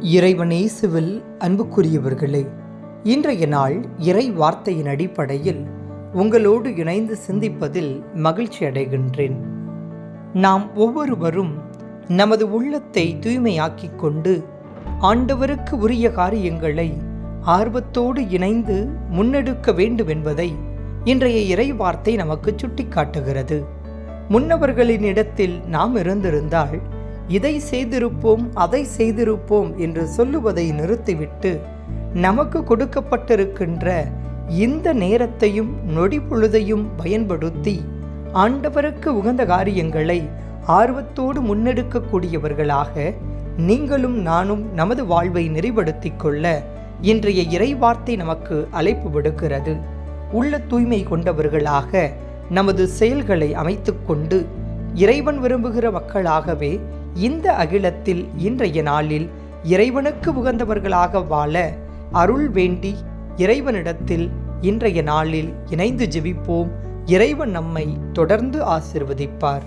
இறைவன் இயேசுவில் அன்புக்குரியவர்களே இன்றைய நாள் இறை வார்த்தையின் அடிப்படையில் உங்களோடு இணைந்து சிந்திப்பதில் மகிழ்ச்சி அடைகின்றேன். நாம் ஒவ்வொருவரும் நமது உள்ளத்தை தூய்மையாக்கிக் கொண்டு ஆண்டவருக்கு உரிய காரியங்களை ஆர்வத்தோடு இணைந்து முன்னெடுக்க வேண்டும் என்பதை இன்றைய இறை வார்த்தை நமக்கு சுட்டிக்காட்டுகிறது. முன்னவர்களின் இடத்தில் நாம் இருந்திருந்தால் இதை செய்திருப்போம் அதை செய்திருப்போம் என்று சொல்லுவதை நிறுத்திவிட்டு நமக்கு கொடுக்கப்பட்டிருக்கின்ற இந்த நேரத்தையும் நொடி பொழுதையும் பயன்படுத்தி ஆண்டவருக்கு உகந்த காரியங்களை ஆர்வத்தோடு முன்னெடுக்கக்கூடியவர்களாக நீங்களும் நானும் நமது வாழ்வை நெறிப்படுத்திக் கொள்ள இன்றைய இறைவார்த்தை நமக்கு அழைப்பு விடுக்கிறது. உள்ள தூய்மை கொண்டவர்களாக நமது செயல்களை அமைத்துக்கொண்டு இறைவன் விரும்புகிற மக்களாகவே இந்த அகிலத்தில் இன்றைய நாளில் இறைவனுக்கு உகந்தவர்களாக வாழ அருள் வேண்டி இறைவனிடத்தில் இன்றைய நாளில் இணைந்து ஜெபிப்போம். இறைவன் நம்மை தொடர்ந்து ஆசிர்வதிப்பார்.